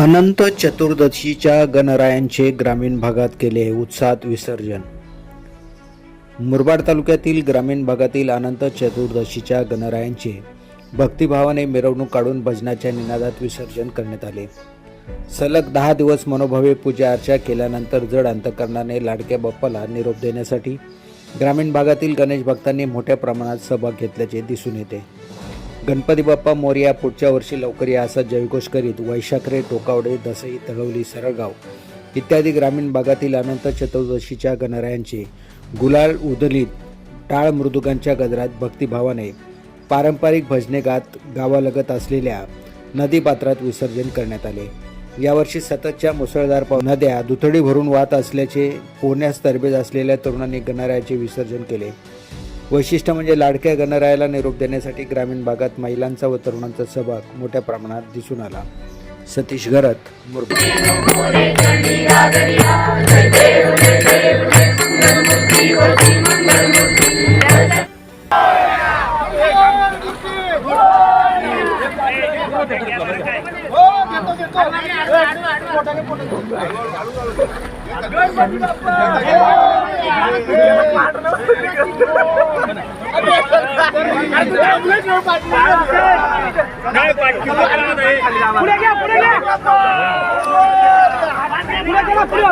अनंत चतुर्दशीच्या गणरायांचे ग्रामीण भागात केले उत्साहात विसर्जन. मुरबाड तालुक्यातील ग्रामीण भागातील अनंत चतुर्दशीच्या गणरायांचे भक्तिभावाने मिरवणूक काढून भजनाच्या निनादात विसर्जन करण्यात आले. सलग दहा दिवस मनोभावे पूजा अर्चा केल्यानंतर जड अंतकरणाने लाडक्या बाप्पाला निरोप देण्यासाठी ग्रामीण भागातील गणेश भक्तांनी मोठ्या प्रमाणात सहभाग घेतल्याचे दिसून येते. गणपती बाप्पा मोर्या पुढच्या वर्षी लवकर या असा जयघोष करीत वैशाखरे टोकावडे दसई तळवली सरळगाव इत्यादी ग्रामीण भागातील अनंत चतुर्दशीच्या गणरायांचे गुलाल उदलीत टाळ मृदुगांच्या गजरात भक्तिभावाने पारंपरिक भजने गात गावालगत असलेल्या नदीपात्रात विसर्जन करण्यात आले. यावर्षी सततच्या मुसळधार पाव नद्या दुथडी भरून वाहत असल्याचे पोहण्यास तरबेज असलेल्या तरुणांनी गणरायाचे विसर्जन केले. वैशिष्ट्य म्हणजे लाडक्या गणरायाला निरोप देण्यासाठी ग्रामीण भागात महिलांचा व तरुणांचा सहभाग मोठ्या प्रमाणात दिसून आला. सतीश घरत मुरबाड पुढे घ्या पुढे घ्या पुढे गेला पुढे